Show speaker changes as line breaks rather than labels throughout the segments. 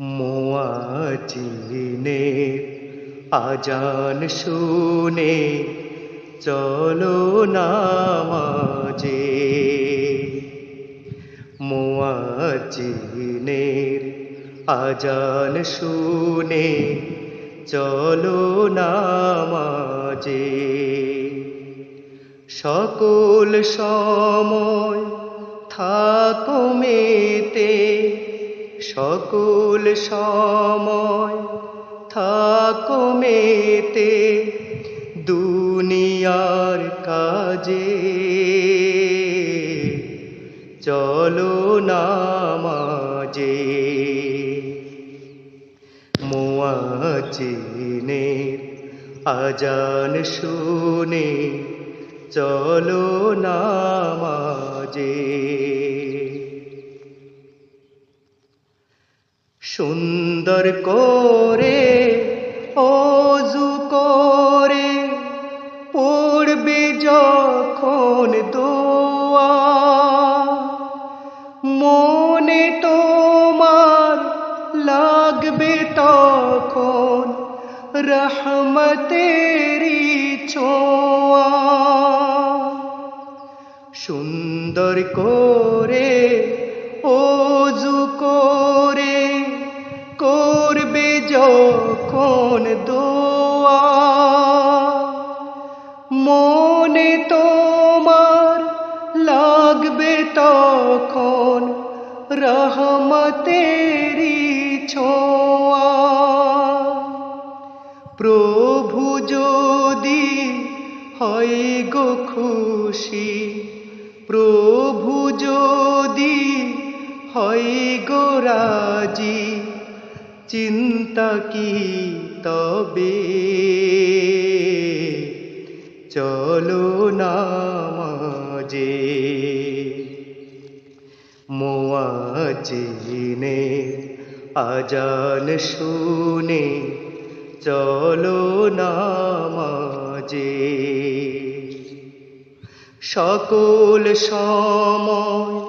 মোয়াজিনে আজান শুনে চলো নামাজে। মোয়াজিনের আজান শুনে চলো নামাজে। সকল সময় থাকো মেতে সকল সময় থাকো মেতে দুনিয়ার কাজে। চলো নামাজে। মোয়াজিনের আজান শুনে চলো নামাজে। সুন্দর করে, অজু করে। পড়বে যখন দোয়া, মনে তোমার লাগবে তখন রহমতেরি ছোঁয়া। সুন্দর করে অজু যখন দোয়া? মনে তোমার লাগবে তখন রহমতেরি ছোঁয়া। প্রভু যদি হয় গো খুশি, প্রভু যদি হয় গো রাজি চিন্তা কি তবে? চলো নামাজে মোয়াজিনে আজান শুনে চলো নামাজে সকল সময়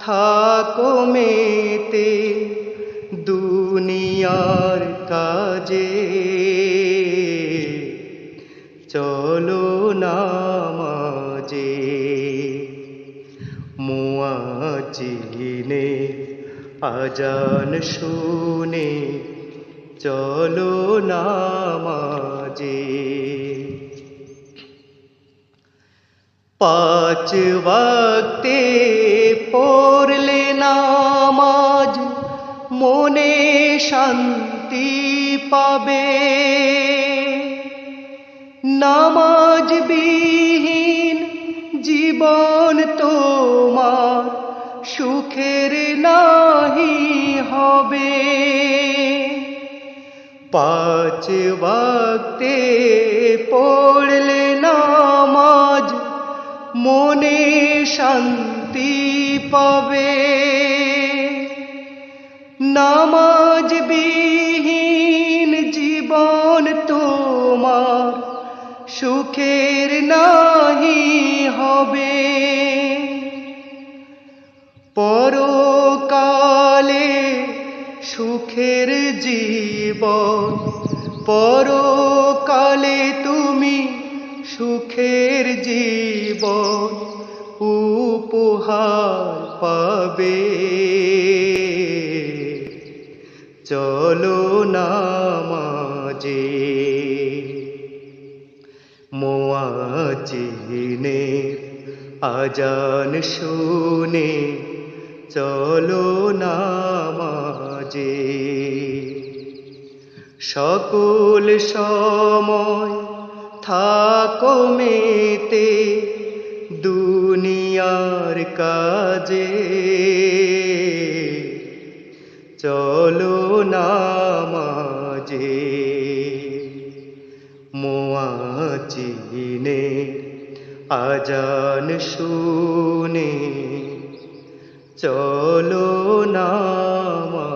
থাকো মেতে দুনিয়ার কাজে। চলো নামাজে। মুয়াজিনে আজান শুনে চলো নামাজে। পাঁচ ওয়াক্তে পড়লে নামাজ মনে শান্তি পাবে। নামাজ বিহীন জীবন তোমার সুখের নাহি হবে। পাঁচ ওয়াক্তে পড়লে নামাজ মনে শান্তি পাবে। নামাজ বিহীন জীবন তোমার, সুখের নাহি হবে। পরকালে সুখের জীবন, পরকালে তুমি সুখের জীবন, উপহার পাবে। নামাজে মোয়াজিনে আজান শুনে চলো নামাজে। সকল সময় থাকো মেতে দুনিয়ার কাজে। চলো নামাজে। মোয়াজিনে আজান শুনে চলো নামাজে